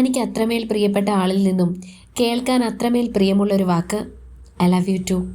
തനിക്ക് അത്രമേൽ പ്രിയപ്പെട്ട ആളിൽ നിന്നും കേൾക്കാൻ അത്രമേൽ പ്രിയമുള്ളൊരു വാക്ക് ഐ ലവ് യു ടു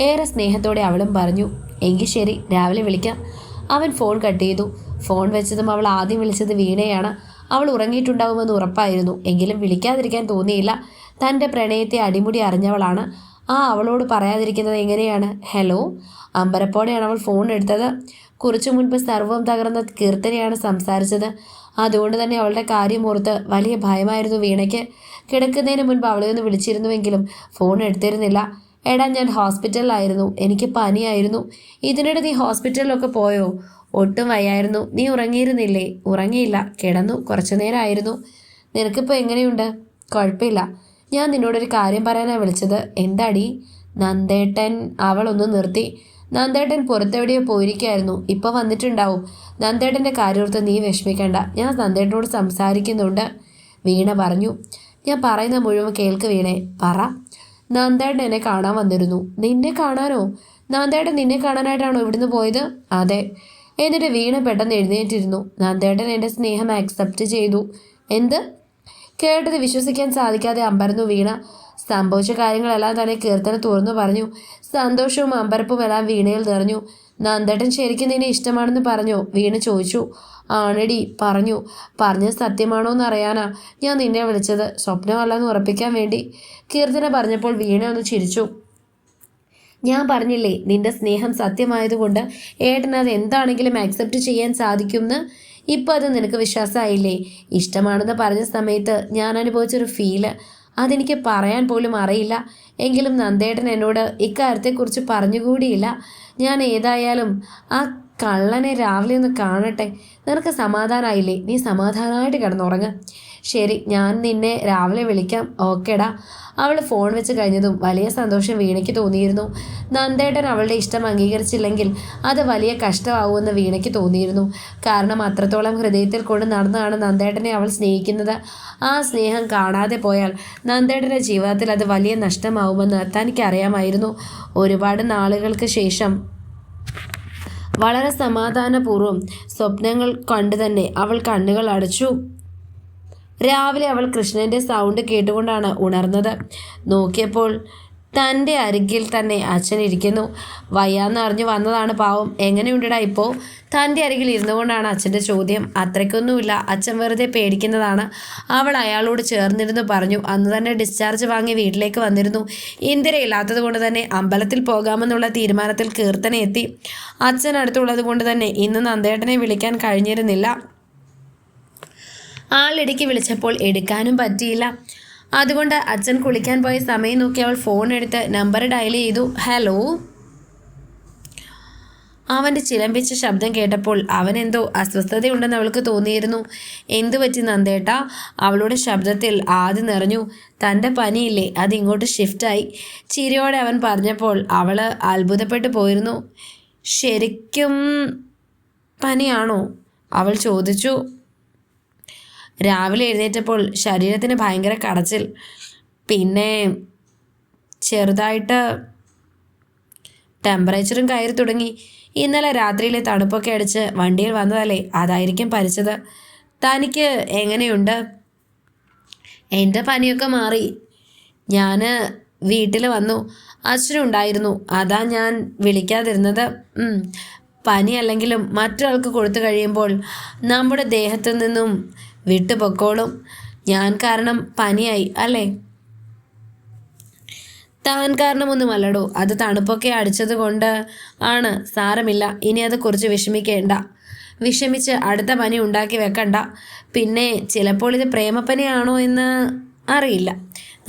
ഏറെ സ്നേഹത്തോടെ അവളും പറഞ്ഞു എങ്കിൽ ശരി രാവിലെ വിളിക്കാം. അവൻ ഫോൺ കട്ട് ചെയ്തു. ഫോൺ വെച്ചതും അവൾ ആദ്യം വിളിച്ചത് വീണയാണ്. അവൾ ഉറങ്ങിയിട്ടുണ്ടാവുമെന്ന് ഉറപ്പായിരുന്നു. എങ്കിലും വിളിക്കാതിരിക്കാൻ തോന്നിയില്ല. തന്റെ പ്രണയത്തെ അടിമുടി അറിഞ്ഞവളാണ്. ആ അവളോട് പറയാതിരിക്കുന്നത് എങ്ങനെയാണ്? ഹലോ അമ്പരപ്പോടെയാണ് അവൾ ഫോൺ എടുത്തത്. കുറച്ചു മുൻപ് സർവം തകർന്ന കീർത്തനയാണ് സംസാരിച്ചത്. അതുകൊണ്ട് തന്നെ അവളുടെ കാര്യം ഓർത്ത് വലിയ ഭയമായിരുന്നു വീണയ്ക്ക്. കിടക്കുന്നതിന് മുൻപ് അവളെ ഒന്ന് വിളിച്ചിരുന്നുവെങ്കിലും ഫോൺ എടുത്തിരുന്നില്ല. എടാ ഞാൻ ഹോസ്പിറ്റലിലായിരുന്നു. എനിക്ക് പനിയായിരുന്നു. ഇതിനിടെ നീ ഹോസ്പിറ്റലിലൊക്കെ പോയോ? ഒട്ടും വയ്യായിരുന്നു. നീ ഉറങ്ങിയിരുന്നില്ലേ? ഉറങ്ങിയില്ല. കിടന്നു. കുറച്ചു നേരമായിരുന്നു. നിനക്കിപ്പോൾ എങ്ങനെയുണ്ട്? കുഴപ്പമില്ല. ഞാൻ നിന്നോടൊരു കാര്യം പറയാനാണ് വിളിച്ചത്. എന്താടി? നന്ദേട്ടൻ അവളൊന്ന് നിർത്തി. നന്ദേട്ടൻ പുറത്തെവിടെയോ പോയിരിക്കായിരുന്നു. ഇപ്പൊ വന്നിട്ടുണ്ടാവും. നന്ദേട്ടന്റെ കാര്യോർത്ത് നീ വിഷമിക്കണ്ട. ഞാൻ നന്ദേട്ടനോട് സംസാരിക്കുന്നുണ്ട്. വീണ പറഞ്ഞു. ഞാൻ പറയുന്ന മുഴുവൻ കേൾക്ക് വീണേ. പറ. നന്ദേട്ടൻ എന്നെ കാണാൻ വന്നിരുന്നു. നിന്നെ കാണാനോ? നന്ദേട്ടൻ നിന്നെ കാണാനായിട്ടാണോ ഇവിടുന്ന് പോയത്? അതെ. എന്നിട്ട് വീണ പെട്ടെന്ന് എഴുന്നേറ്റിരുന്നു. നന്ദേട്ടൻ എന്റെ സ്നേഹം ആക്സെപ്റ്റ് ചെയ്തു. എന്ത്? കേട്ടത് വിശ്വസിക്കാൻ സാധിക്കാതെ അമ്പരന്നു വീണ. സംഭവിച്ച കാര്യങ്ങളെല്ലാം തന്നെ കീർത്തന തുറന്നു പറഞ്ഞു. സന്തോഷവും അമ്പരപ്പും എല്ലാം വീണയിൽ നിറഞ്ഞു. നന്ദേട്ടൻ ശരിക്കും നിന്നെ ഇഷ്ടമാണെന്ന് പറഞ്ഞു? വീണ ചോദിച്ചു. ആണടി പറഞ്ഞു. പറഞ്ഞത് സത്യമാണോ എന്ന് അറിയാനാ ഞാൻ നിന്നെ വിളിച്ചത്. സ്വപ്നമല്ലെന്ന് ഉറപ്പിക്കാൻ വേണ്ടി. കീർത്തന പറഞ്ഞപ്പോൾ വീണ ഒന്ന് ചിരിച്ചു. ഞാൻ പറഞ്ഞില്ലേ നിന്റെ സ്നേഹം സത്യമായതുകൊണ്ട് ഏട്ടൻ അത് എന്താണെങ്കിലും ആക്സെപ്റ്റ് ചെയ്യാൻ സാധിക്കുമെന്ന്? ഇപ്പോൾ അത് നിനക്ക് വിശ്വാസമായില്ലേ? ഇഷ്ടമാണെന്ന് പറഞ്ഞ സമയത്ത് ഞാൻ അനുഭവിച്ചൊരു ഫീൽ അതെനിക്ക് പറയാൻ പോലും അറിയില്ല. എങ്കിലും നന്ദേട്ടൻ എന്നോട് ഇക്കാര്യത്തെക്കുറിച്ച് പറഞ്ഞുകൂടിയില്ല. ഞാൻ ഏതായാലും ആ കള്ളനെ രാവിലെ ഒന്ന് കാണട്ടെ. നിനക്ക് സമാധാനമായില്ലേ നീ സമാധാനമായിട്ട് കിടന്നുറങ്ങ്. ശരി ഞാൻ നിന്നെ രാവിലെ വിളിക്കാം. ഓക്കേടാ. അവൾ ഫോൺ വെച്ച് കഴിഞ്ഞതും വലിയ സന്തോഷം വീണയ്ക്ക് തോന്നിയിരുന്നു. നന്ദേട്ടൻ അവളുടെ ഇഷ്ടം അംഗീകരിച്ചില്ലെങ്കിൽ അത് വലിയ കഷ്ടമാവുമെന്ന് വീണയ്ക്ക് തോന്നിയിരുന്നു. കാരണം അത്രത്തോളം ഹൃദയത്തിൽ കൊണ്ട് നടന്നാണ് നന്ദേട്ടനെ അവൾ സ്നേഹിക്കുന്നത്. ആ സ്നേഹം കാണാതെ പോയാൽ നന്ദേട്ടന്റെ ജീവിതത്തിൽ അത് വലിയ നഷ്ടമാവുമെന്ന് തനിക്കറിയാമായിരുന്നു. ഒരുപാട് നാളുകൾക്ക് ശേഷം വളരെ സമാധാനപൂർവം സ്വപ്നങ്ങൾ കണ്ടു തന്നെ അവൾ കണ്ണുകൾ അടച്ചു. രാവിലെ അവൾ കൃഷ്ണന്റെ സൗണ്ട് കേട്ടുകൊണ്ടാണ് ഉണർന്നത്. നോക്കിയപ്പോൾ തന്റെ അരികിൽ തന്നെ അച്ഛൻ ഇരിക്കുന്നു. വയ്യാന്ന് അറിഞ്ഞു വന്നതാണ് പാവം. എങ്ങനെയുണ്ടടാ ഇപ്പോൾ തന്റെ അരികിൽ ഇരുന്നുകൊണ്ടാണ് അച്ഛന്റെ ചോദ്യം. അത്രയ്ക്കൊന്നുമില്ല. അച്ഛൻ വെറുതെ പേടിക്കുന്നതാണ്. അവൾ അയാളോട് ചേർന്നിരുന്നു പറഞ്ഞു. അന്ന് തന്നെ ഡിസ്ചാർജ് വാങ്ങി വീട്ടിലേക്ക് വന്നിരുന്നു. ഇന്ദിര ഇല്ലാത്തത് കൊണ്ട് തന്നെ അമ്പലത്തിൽ പോകാമെന്നുള്ള തീരുമാനത്തിൽ കീർത്തന എത്തി. അച്ഛൻ അടുത്തുള്ളത് കൊണ്ട് തന്നെ ഇന്ന് നന്ദേട്ടനെ വിളിക്കാൻ കഴിഞ്ഞിരുന്നില്ല. ആളിടയ്ക്ക് വിളിച്ചപ്പോൾ എടുക്കാനും പറ്റിയില്ല. അതുകൊണ്ട് അച്ഛൻ കുളിക്കാൻ പോയ സമയം നോക്കി അവൾ ഫോൺ എടുത്ത് നമ്പർ ഡയൽ ചെയ്തു. ഹലോ അവന്റെ ചിലമ്പിച്ച ശബ്ദം കേട്ടപ്പോൾ അവൻ എന്തോ അസ്വസ്ഥതയുണ്ടെന്ന് അവൾക്ക് തോന്നിയിരുന്നു. എന്തു പറ്റി നന്ദേട്ട? അവളുടെ ശബ്ദത്തിൽ ആദ്യം നിറഞ്ഞു. തന്റെ പനിയില്ലേ? അത് ഇങ്ങോട്ട് ഷിഫ്റ്റായി ചിരിയോടെ അവൻ പറഞ്ഞപ്പോൾ അവൾ അത്ഭുതപ്പെട്ടു പോയിരുന്നു. ശരിക്കും പനിയാണോ? അവൾ ചോദിച്ചു. രാവിലെ എഴുന്നേറ്റപ്പോൾ ശരീരത്തിന് ഭയങ്കര കടച്ചിൽ. പിന്നെ ചെറുതായിട്ട് ടെമ്പറേച്ചറും കയറി തുടങ്ങി. ഇന്നലെ രാത്രിയിലെ തണുപ്പൊക്കെ അടിച്ച് വണ്ടിയിൽ വന്നതല്ലേ അതായിരിക്കും പരിച്ചത് തനിക്ക് എങ്ങനെയുണ്ട്? എന്റെ പനിയൊക്കെ മാറി. ഞാൻ വീട്ടിൽ വന്നു. അച്ഛനുണ്ടായിരുന്നു അതാ ഞാൻ വിളിക്കാതിരുന്നത്. പനി അല്ലെങ്കിലും മറ്റൊരാൾക്ക് കൊടുത്തു കഴിയുമ്പോൾ നമ്മുടെ ദേഹത്തു നിന്നും വിട്ടുപൊക്കോളും. ഞാൻ കാരണം പനിയായി അല്ലേ? താൻ കാരണമൊന്നുമല്ലടോ. അത് തണുപ്പൊക്കെ അടിച്ചത് കൊണ്ട് ആണ്. സാരമില്ല. ഇനി അത് കുറിച്ച് വിഷമിക്കേണ്ട. വിഷമിച്ച് അടുത്ത പനി ഉണ്ടാക്കി വെക്കണ്ട. പിന്നെ ചിലപ്പോൾ ഇത് പ്രേമപ്പനിയാണോ എന്ന് അറിയില്ല.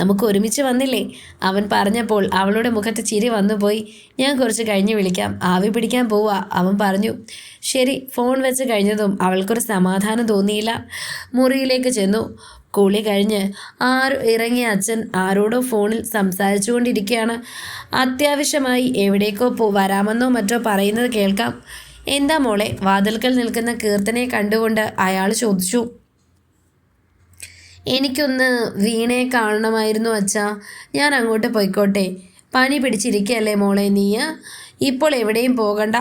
നമുക്ക് ഒരുമിച്ച് വന്നില്ലേ? അവൻ പറഞ്ഞപ്പോൾ അവളുടെ മുഖത്ത് ചിരി വന്നുപോയി. ഞാൻ കുറച്ച് കഴിഞ്ഞ് വിളിക്കാം. ആവി പിടിക്കാൻ പോവാ. അവൻ പറഞ്ഞു ശരി. ഫോൺ വെച്ച് കഴിഞ്ഞതും അവൾക്കൊരു സമാധാനം തോന്നിയില്ല. മുറിയിലേക്ക് ചെന്നു. കുളി കഴിഞ്ഞ് ആരും ഇറങ്ങിയ അച്ഛൻ ആരോടോ ഫോണിൽ സംസാരിച്ചുകൊണ്ടിരിക്കുകയാണ്. അത്യാവശ്യമായി എവിടേക്കോ പോ വരാമെന്നോ മറ്റോ പറയുന്നത് കേൾക്കാം. എന്താ മോളെ? വാതിൽക്കൽ നിൽക്കുന്ന കീർത്തനെ കണ്ടുകൊണ്ട് അയാൾ ചോദിച്ചു. എനിക്കൊന്ന് വീണയെ കാണണമായിരുന്നു അച്ഛാ. ഞാൻ അങ്ങോട്ട് പോയിക്കോട്ടെ. പനി പിടിച്ചിരിക്കുകയല്ലേ മോളെ നീ ഇപ്പോൾ എവിടെയും പോകണ്ട.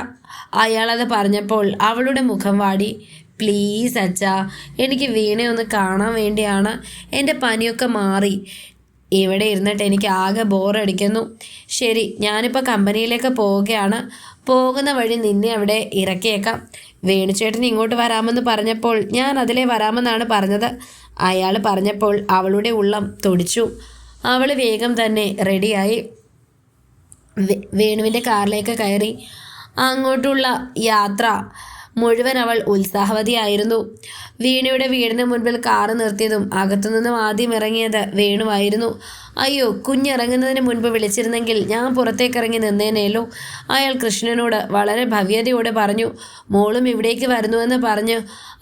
അയാളത് പറഞ്ഞപ്പോൾ അവളുടെ മുഖം വാടി. പ്ലീസ് അച്ഛാ എനിക്ക് വീണയെ ഒന്ന് കാണാൻ വേണ്ടിയാണ്. എന്റെ പനിയൊക്കെ മാറി. ഇവിടെ ഇരുന്നിട്ട് എനിക്ക് ആകെ ബോറടിക്കുന്നു. ശരി ഞാനിപ്പോൾ കമ്പനിയിലേക്ക് പോവുകയാണ്. പോകുന്ന വഴി നിന്നെ അവിടെ ഇറക്കിയേക്കാം. വേണുചേട്ടൻ ഇങ്ങോട്ട് വരാമെന്ന് പറഞ്ഞപ്പോൾ ഞാൻ അതിലേ വരാമെന്നാണ് പറഞ്ഞത്. അയാൾ പറഞ്ഞപ്പോൾ അവളുടെ ഉള്ളം തൊടിച്ചു. അവൾ വേഗം തന്നെ റെഡിയായി. വേണുവിന്റെ കാറിലേക്ക് കയറി. അങ്ങോട്ടുള്ള യാത്ര മുഴുവൻ അവൾ ഉത്സാഹവതിയായിരുന്നു. വീണയുടെ വീടിന് മുൻപിൽ കാറ് നിർത്തിയതും അകത്തുനിന്നും ആദ്യം ഇറങ്ങിയത് വേണുവായിരുന്നു. അയ്യോ കുഞ്ഞിറങ്ങുന്നതിന് മുൻപ് വിളിച്ചിരുന്നെങ്കിൽ ഞാൻ പുറത്തേക്ക് ഇറങ്ങി നിന്നേനേലോ അയാൾ കൃഷ്ണനോട് വളരെ ഭവ്യതയോടെ പറഞ്ഞു മോളും ഇവിടേക്ക് വരുന്നുവെന്ന് പറഞ്ഞു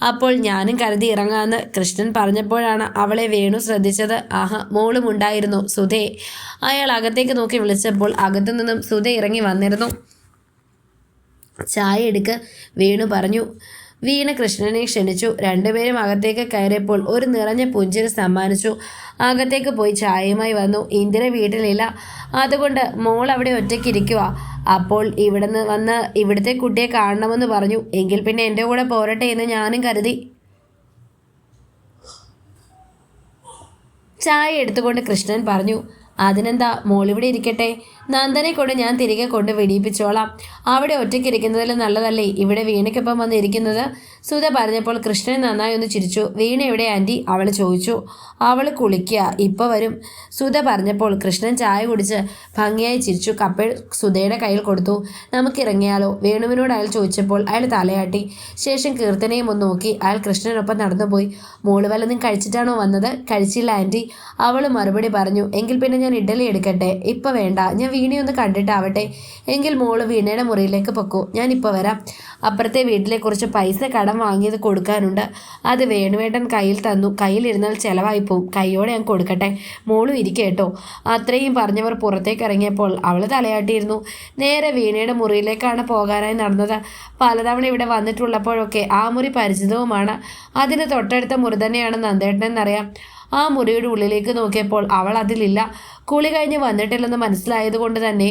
അപ്പോൾ ഞാനും കരുതി ഇറങ്ങാമെന്ന് കൃഷ്ണൻ പറഞ്ഞപ്പോഴാണ് അവളെ വേണു ശ്രദ്ധിച്ചത്. ആഹ മോളും ഉണ്ടായിരുന്നു സുധേ. അയാൾ അകത്തേക്ക് നോക്കി വിളിച്ചപ്പോൾ അകത്തു നിന്നും സുധ ഇറങ്ങി വന്നിരുന്നു. ചായ എടുക്ക വേണു പറഞ്ഞു. വീണ കൃഷ്ണനെ ക്ഷണിച്ചു. രണ്ടുപേരും അകത്തേക്ക് കയറിയപ്പോൾ ഒരു നിറഞ്ഞ പുഞ്ചിരി സമ്മാനിച്ചു. അകത്തേക്ക് പോയി ചായയുമായി വന്നു. ഇന്ദിര വീട്ടിലില്ല. അതുകൊണ്ട് മോൾ അവിടെ ഒറ്റയ്ക്ക് ഇരിക്കുക അപ്പോൾ ഇവിടുന്ന് വന്ന് ഇവിടുത്തെ കുട്ടിയെ കാണണമെന്ന് പറഞ്ഞു. എങ്കിൽ പിന്നെ എന്റെ കൂടെ പോരട്ടെ എന്ന് ഞാനും കരുതി. ചായ എടുത്തുകൊണ്ട് കൃഷ്ണൻ പറഞ്ഞു. അതിനെന്താ മോളിവിടെ ഇരിക്കട്ടെ? നന്ദനെ കൊണ്ട് ഞാൻ തിരികെ കൊണ്ട് വെടിയിപ്പിച്ചോളാം. അവിടെ ഒറ്റയ്ക്ക് ഇരിക്കുന്നതിൽ നല്ലതല്ലേ? ഇവിടെ വീണയ്ക്കൊപ്പം വന്ന് ഇരിക്കുന്നത് സുധ പറഞ്ഞപ്പോൾ കൃഷ്ണൻ നന്നായി ഒന്ന് ചിരിച്ചു. വീണ എവിടെ ആന്റി അവൾ ചോദിച്ചു അവൾ കുളിക്കുക ഇപ്പോൾ വരും. സുധ പറഞ്ഞപ്പോൾ കൃഷ്ണൻ ചായ കുടിച്ച് ഭംഗിയായി ചിരിച്ചു. കപ്പൽ സുധയുടെ കയ്യിൽ കൊടുത്തു നമുക്കിറങ്ങിയാലോ വേണുവിനോട് അയാൾ ചോദിച്ചപ്പോൾ അയാൾ തലയാട്ടി. ശേഷം കീർത്തനയും ഒന്ന് നോക്കി. അയാൾ കൃഷ്ണനൊപ്പം നടന്നുപോയി. മോൾ വല്ലതും കഴിച്ചിട്ടാണോ വന്നത്? കഴിച്ചില്ല ആന്റി അവൾ മറുപടി പറഞ്ഞു എങ്കിൽ പിന്നെ ഞാൻ ഇഡലി എടുക്കട്ടെ? ഇപ്പം വേണ്ട. ഞാൻ വീണയൊന്ന് കണ്ടിട്ടാവട്ടെ. എങ്കിൽ മോൾ വീണയുടെ മുറിയിലേക്ക് പൊക്കൂ. ഞാനിപ്പോൾ വരാം. അപ്പുറത്തെ വീട്ടിലെ കുറച്ച് പൈസ കടം വാങ്ങിയത് കൊടുക്കാനുണ്ട്. അത് വേണുവേട്ടൻ കയ്യിൽ തന്നു. കയ്യിലിരുന്നാൽ ചിലവായി പോവും കൈയോടെ ഞാൻ കൊടുക്കട്ടെ. മോളും ഇരിക്കേട്ടോ അത്രയും പറഞ്ഞവർ പുറത്തേക്ക് ഇറങ്ങിയപ്പോൾ അവൾ തലയാട്ടിയിരുന്നു. നേരെ വീണയുടെ മുറിയിലേക്കാണ് പോകാനായി നടന്നത്. പലതവണ ഇവിടെ വന്നിട്ടുള്ളപ്പോഴൊക്കെ ആ മുറി പരിചിതവുമാണ്. അതിന് തൊട്ടടുത്ത മുറി തന്നെയാണ് നന്ദേട്ടനെന്നറിയാം. ആ മുറിയുടെ ഉള്ളിലേക്ക് നോക്കിയപ്പോൾ അവൾ അതിലില്ല. കുളി കഴിഞ്ഞ് വന്നിട്ടില്ലെന്ന് മനസ്സിലായത് കൊണ്ട് തന്നെ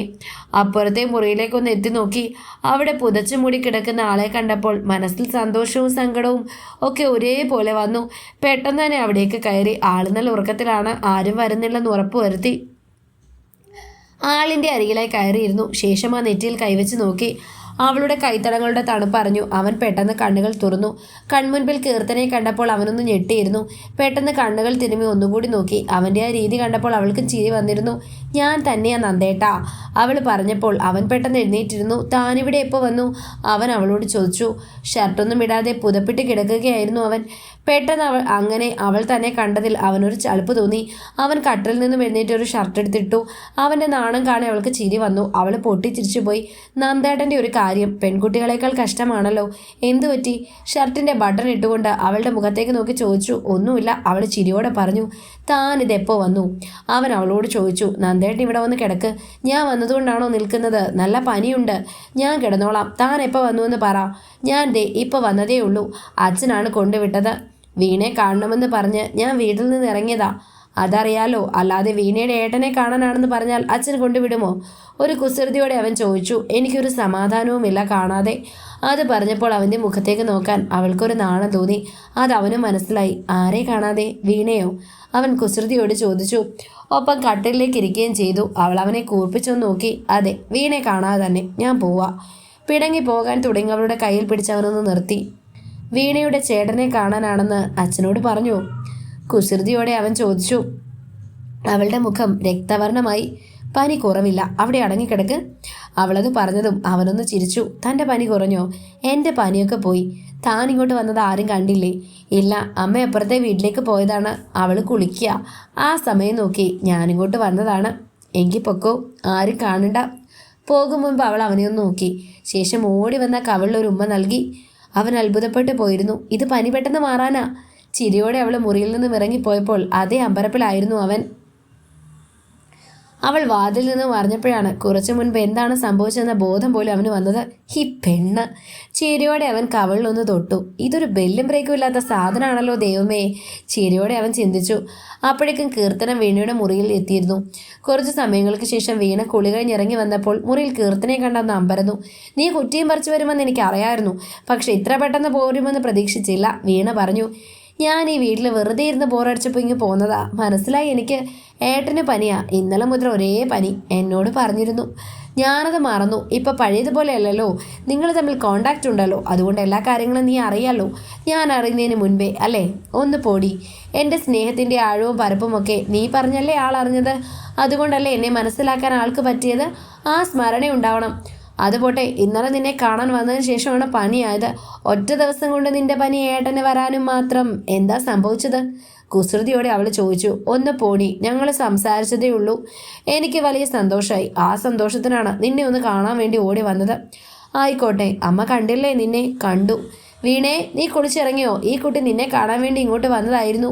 അപ്പുറത്തെ മുറിയിലേക്കൊന്ന് എത്തി നോക്കി. അവിടെ പുതച്ചു മൂടി കിടക്കുന്ന ആളെ കണ്ടപ്പോൾ മനസ്സിൽ സന്തോഷവും സങ്കടവും ഒക്കെ ഒരേപോലെ വന്നു. പെട്ടെന്ന് തന്നെ അവിടേക്ക് കയറി ആളുന്നൽ ഉറക്കത്തിലാണ് ആരും വരുന്നില്ലെന്ന് ഉറപ്പ് വരുത്തി. ആളിന്റെ അരികിലായി കയറിയിരുന്നു. ശേഷം ആ നെറ്റിയിൽ കൈവച്ച് നോക്കി. അവളുടെ കൈത്തടങ്ങളുടെ തണുപ്പറിഞ്ഞു അവൻ പെട്ടെന്ന് കണ്ണുകൾ തുറന്നു. കൺമുൻപിൽ കീർത്തനെ കണ്ടപ്പോൾ അവനൊന്ന് ഞെട്ടിയിരുന്നു. പെട്ടെന്ന് കണ്ണുകൾ തിരുമ്മി ഒന്നുകൂടി നോക്കി. അവന്റെ ആ രീതി കണ്ടപ്പോൾ അവൾക്ക് ചിരി വന്നിരുന്നു. ഞാൻ തന്നെയാ നന്ദേട്ടാ. അവൾ പറഞ്ഞപ്പോൾ അവൻ പെട്ടെന്ന് എഴുന്നേറ്റിരുന്നു. താനിവിടെ എപ്പോൾ വന്നു? അവൻ അവളോട് ചോദിച്ചു. ഷർട്ടൊന്നും ഇടാതെ പുതപ്പിട്ട് കിടക്കുകയായിരുന്നു അവൻ. പെട്ടെന്ന് അവൾ അങ്ങനെ അവൾ തന്നെ കണ്ടതിൽ അവനൊരു ചളുപ്പ് തോന്നി. അവൻ കട്ടിൽ നിന്നും എഴുന്നേറ്റ് ഒരു ഷർട്ട് എടുത്തിട്ടു. അവന്റെ നാണം കാണി അവൾക്ക് ചിരി വന്നു. അവൾ പൊട്ടിച്ചിരിച്ചുപോയി നന്ദേട്ടന്റെ ഒരു കാര്യം പെൺകുട്ടികളെക്കാൾ കഷ്ടമാണല്ലോ. എന്തു പറ്റി? ഷർട്ടിന്റെ ബട്ടൺ ഇട്ടുകൊണ്ട് അവളുടെ മുഖത്തേക്ക് നോക്കി ചോദിച്ചു. ഒന്നുമില്ല. അവൾ ചിരിയോടെ പറഞ്ഞു താനിതെപ്പോൾ വന്നു? അവൻ അവളോട് ചോദിച്ചു നന്ദേട്ടൻ ഇവിടെ വന്ന് കിടക്ക്. ഞാൻ വന്നതുകൊണ്ടാണോ നിൽക്കുന്നത്? നല്ല പനിയുണ്ട്. ഞാൻ കിടന്നോളാം. താൻ എപ്പോൾ വന്നു എന്ന് പറ. ഞാൻ ദേ ഇപ്പോൾ വന്നതേ ഉള്ളൂ. അച്ഛനാണ് കൊണ്ടുവിട്ടത്. വീണെ കാണണമെന്ന് പറഞ്ഞ് ഞാൻ വീട്ടിൽ നിന്ന് ഇറങ്ങിയതാ. അതറിയാലോ അല്ലാതെ വീണയുടെ ഏട്ടനെ കാണാനാണെന്ന് പറഞ്ഞാൽ അച്ഛൻ കൊണ്ടുവിടുമോ? ഒരു കുസൃതിയോടെ അവൻ ചോദിച്ചു. എനിക്കൊരു സമാധാനവുമില്ല കാണാതെ. അത് പറഞ്ഞപ്പോൾ അവന്റെ മുഖത്തേക്ക് നോക്കാൻ അവൾക്കൊരു നാണം തോന്നി. അത് അവനും മനസ്സിലായി. ആരെ കാണാതെ? വീണയോ? അവൻ കുസൃതിയോട് ചോദിച്ചു ഒപ്പം കട്ടിലേക്ക് ഇരിക്കുകയും ചെയ്തു. അവൾ അവനെ കൂർപ്പിച്ചു നോക്കി അതെ വീണെ കാണാതെ തന്നെ ഞാൻ പോവാ. പിടങ്ങി പോകാൻ തുടങ്ങിയവളുടെ കയ്യിൽ പിടിച്ചവനൊന്ന് നിർത്തി. വീണയുടെ ചേട്ടനെ കാണാനാണെന്ന് അച്ഛനോട് പറഞ്ഞു. കുസൃതിയോടെ അവൻ ചോദിച്ചു അവളുടെ മുഖം രക്തവർണമായി പനി കുറവില്ല. അവിടെ അടങ്ങിക്കിടക്ക്. അവളത് പറഞ്ഞതും അവനൊന്ന് ചിരിച്ചു. തന്റെ പനി കുറഞ്ഞോ? എന്റെ പനിയൊക്കെ പോയി. താൻ ഇങ്ങോട്ട് വന്നത് ആരും കണ്ടില്ലേ? ഇല്ല അമ്മ അപ്പുറത്തെ വീട്ടിലേക്ക് പോയതാണ്. അവൾ കുളിക്കുക. ആ സമയം നോക്കി. ഞാനിങ്ങോട്ട് വന്നതാണ്. എങ്കിൽ പൊക്കോ? ആരും കാണണ്ട. പോകും മുൻപ് അവൾ അവനെ ഒന്ന് നോക്കി. ശേഷം ഓടി വന്ന കവളിൽ ഒരു ഉമ്മ നൽകി. അവൻ അത്ഭുതപ്പെട്ടു പോയിരുന്നു. ഇത് പനി പെട്ടെന്ന് മാറാനാ? ചിരിയോടെ അവൾ മുറിയിൽ നിന്നും ഇറങ്ങിപ്പോയപ്പോൾ അതേ അമ്പരപ്പിലായിരുന്നു അവൻ. അവൾ വാതിൽ നിന്ന് പറഞ്ഞപ്പോഴാണ് കുറച്ചു മുൻപ് എന്താണ് സംഭവിച്ചതെന്ന ബോധം പോലും അവന് വന്നത്. ഈ പെണ്ണ്. ചിരിയോടെ അവൻ കവളിലൊന്ന് തൊട്ടു. ഇതൊരു ബെല്ലും ബ്രേക്കും ഇല്ലാത്ത സാധനമാണല്ലോ ദൈവമേ. ചിരിയോടെ അവൻ ചിന്തിച്ചു. അപ്പോഴേക്കും കീർത്തനം വീണയുടെ മുറിയിൽ എത്തിയിരുന്നു. കുറച്ച് സമയങ്ങൾക്ക് ശേഷം വീണ കുളി കഴിഞ്ഞിറങ്ങി വന്നപ്പോൾ മുറിയിൽ കീർത്തനെ കണ്ടെന്ന് അമ്പരന്നു. നീ കുറ്റിയും പറിച്ചു വരുമെന്ന് എനിക്ക് അറിയായിരുന്നു പക്ഷെ ഇത്ര പെട്ടെന്ന് പോരുമെന്ന് പ്രതീക്ഷിച്ചില്ല വീണ പറഞ്ഞു. ഞാൻ ഈ വീട്ടിൽ വെറുതെ ഇരുന്ന് ബോറടിച്ചപ്പോൾ ഇങ്ങ് പോന്നതാ. മനസ്സിലായി എനിക്ക്? ഏട്ടന് പനിയാ. ഇന്നലെ മുതൽ ഒരേ പനി. എന്നോട് പറഞ്ഞിരുന്നു. ഞാനത് മറന്നു. ഇപ്പം പഴയതുപോലെ അല്ലല്ലോ നിങ്ങൾ തമ്മിൽ കോണ്ടാക്റ്റ് ഉണ്ടല്ലോ. അതുകൊണ്ട് എല്ലാ കാര്യങ്ങളും നീ അറിയാലോ. ഞാൻ അറിയുന്നതിന് മുൻപേ അല്ലേ? ഒന്ന് പോടി. എന്റെ സ്നേഹത്തിന്റെ ആഴവും പരപ്പുമൊക്കെ നീ പറഞ്ഞല്ലേ ആൾ അറിഞ്ഞത്? അതുകൊണ്ടല്ലേ എന്നെ മനസ്സിലാക്കാൻ ആൾക്ക് പറ്റിയത്? ആ സ്മരണ ഉണ്ടാവണം. അതുപോട്ടെ ഇന്നലെ നിന്നെ കാണാൻ വന്നതിന് ശേഷമാണ് പനിയായത്. ഒറ്റ ദിവസം കൊണ്ട് നിന്റെ പനി ഏട്ടന് വരാനും മാത്രം. എന്താ സംഭവിച്ചത്? കുസൃതിയോടെ അവൾ ചോദിച്ചു ഒന്ന് പോണി ഞങ്ങൾ സംസാരിച്ചതേ ഉള്ളൂ. എനിക്ക് വലിയ സന്തോഷമായി. ആ സന്തോഷത്തിനാണ് നിന്നെ ഒന്ന് കാണാൻ വേണ്ടി ഓടി വന്നത്. ആയിക്കോട്ടെ അമ്മ കണ്ടില്ലേ നിന്നെ? കണ്ടു. വീണേ നീ കുളിച്ചിറങ്ങിയോ? ഈ കുട്ടി നിന്നെ കാണാൻ വേണ്ടി ഇങ്ങോട്ട് വന്നതായിരുന്നു.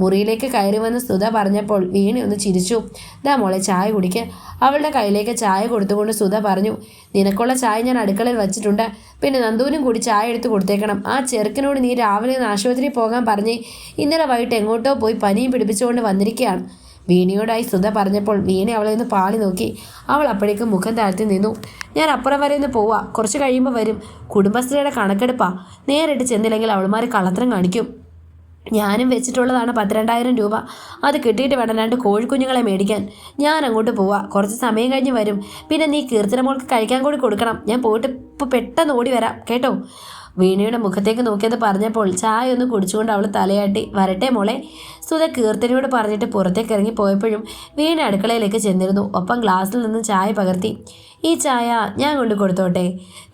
മുറിയിലേക്ക് കയറി വന്ന് സുധ പറഞ്ഞപ്പോൾ വീണ ഒന്ന് ചിരിച്ചു. ദാ മോളെ ചായ കുടിക്ക്. അവളുടെ കയ്യിലേക്ക് ചായ കൊടുത്തുകൊണ്ട് സുധ പറഞ്ഞു നിനക്കുള്ള ചായ ഞാൻ അടുക്കളയിൽ വച്ചിട്ടുണ്ട്. പിന്നെ നന്ദുവിനും കൂടി ചായ എടുത്ത് കൊടുത്തേക്കണം. ആ ചെറുക്കനോട് നീ രാവിലെ ആശുപത്രിയിൽ പോകാൻ പറഞ്ഞ് ഇന്നലെ വൈകിട്ട് എങ്ങോട്ടോ പോയി പനിയും പിടിപ്പിച്ചുകൊണ്ട് വന്നിരിക്കുകയാണ്. വീണയോടായി സുധ പറഞ്ഞപ്പോൾ വീണ അവളെ ഒന്ന് പാളി നോക്കി. അവൾ അപ്പോഴേക്കും മുഖം താഴ്ത്തി നിന്നു. ഞാൻ അപ്പുറം വരെ ഒന്ന് പോവാ. കുറച്ച് കഴിയുമ്പോൾ വരും. കുടുംബശ്രീയുടെ കണക്കെടുപ്പാ. നേരിട്ട് ചെന്നില്ലെങ്കിൽ അവൾമാർ കള്ളത്തരം കാണിക്കും. ഞാനും വെച്ചിട്ടുള്ളതാണ് പത്തിരണ്ടായിരം രൂപ. അത് കിട്ടിയിട്ട് വേണം രണ്ട് കോഴിക്കുഞ്ഞുങ്ങളെ മേടിക്കാൻ. ഞാൻ അങ്ങോട്ട് പോവാം. കുറച്ച് സമയം കഴിഞ്ഞ് വരും. പിന്നെ നീ കീർത്തനമോൾക്ക് കഴിക്കാൻ കൂടി കൊടുക്കണം. ഞാൻ പോയിട്ട് ഇപ്പോൾ പെട്ടെന്ന് ഓടി വരാം. കേട്ടോ? വീണയുടെ മുഖത്തേക്ക് നോക്കിയത് പറഞ്ഞപ്പോൾ ചായ ഒന്ന് കുടിച്ചുകൊണ്ട് അവൾ തലയാട്ടി വരട്ടെ മോളെ. സുധ കീർത്തനയോട് പറഞ്ഞിട്ട് പുറത്തേക്ക് ഇറങ്ങി പോയപ്പോഴും വീണ അടുക്കളയിലേക്ക് ചെന്നിരുന്നു. ഒപ്പം ഗ്ലാസ്സിൽ നിന്ന് ചായ പകർത്തി ഈ ചായ ഞാൻ കൊണ്ട് കൊടുത്തോട്ടെ.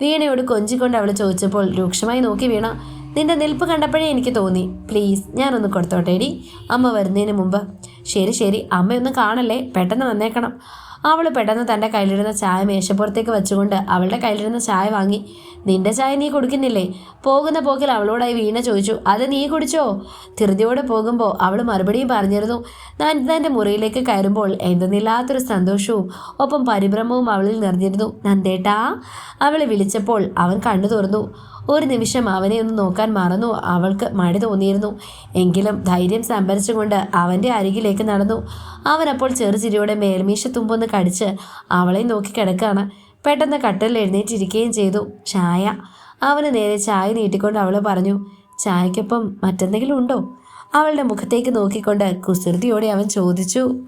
വീണയോട് കൊഞ്ചിക്കൊണ്ട് അവൾ ചോദിച്ചപ്പോൾ രൂക്ഷമായി നോക്കി വീണ നിന്റെ നിൽപ്പ് കണ്ടപ്പോഴേ എനിക്ക് തോന്നി. പ്ലീസ് ഞാനൊന്ന് കൊടുത്തോട്ടെ എടി അമ്മ വരുന്നതിന് മുമ്പ്. ശരി ശരി അമ്മയൊന്നും കാണല്ലേ? പെട്ടെന്ന് വന്നേക്കണം. അവൾ പെട്ടെന്ന് തന്റെ കയ്യിലിരുന്ന ചായ മേശപ്പുറത്തേക്ക് വെച്ചുകൊണ്ട് അവളുടെ കയ്യിലിരുന്ന ചായ വാങ്ങി നിന്റെ ചായ നീ കുടിക്കുന്നില്ലേ? പോകുന്ന പോക്കിൽ അവളോടായി വീണ ചോദിച്ചു അത് നീ കുടിച്ചോ? ധൃതിയോടെ പോകുമ്പോൾ അവൾ മറുപടിയും പറഞ്ഞിരുന്നു ഞാൻ തന്റെ മുറിയിലേക്ക് കയറുമ്പോൾ എന്തെന്നില്ലാത്തൊരു സന്തോഷവും ഒപ്പം പരിഭ്രമവും അവളിൽ നിറഞ്ഞിരുന്നു. നന്ദേട്ടാ അവളെ വിളിച്ചപ്പോൾ അവൻ കണ്ണു തുറന്നു. ഒരു നിമിഷം അവനെ ഒന്ന് നോക്കാൻ മറന്നു അവൾക്ക് മടി തോന്നിയിരുന്നു. എങ്കിലും ധൈര്യം സംഭരിച്ചുകൊണ്ട് അവന്റെ അരികിലേക്ക് നടന്നു. അവനപ്പോൾ ചെറുചിരിയോടെ മേൽമീശ തുമ്പൊന്ന് കടിച്ച് അവളെ നോക്കി കിടക്കുകയാണ്. പെട്ടെന്ന് കട്ടിൽ എഴുന്നേറ്റിരിക്കുകയും ചെയ്തു. ചായ. അവന് നേരെ ചായ നീട്ടിക്കൊണ്ട് അവൾ പറഞ്ഞു ചായക്കൊപ്പം മറ്റെന്തെങ്കിലും ഉണ്ടോ? അവളുടെ മുഖത്തേക്ക് നോക്കിക്കൊണ്ട് കുസൃതിയോടെ അവൻ ചോദിച്ചു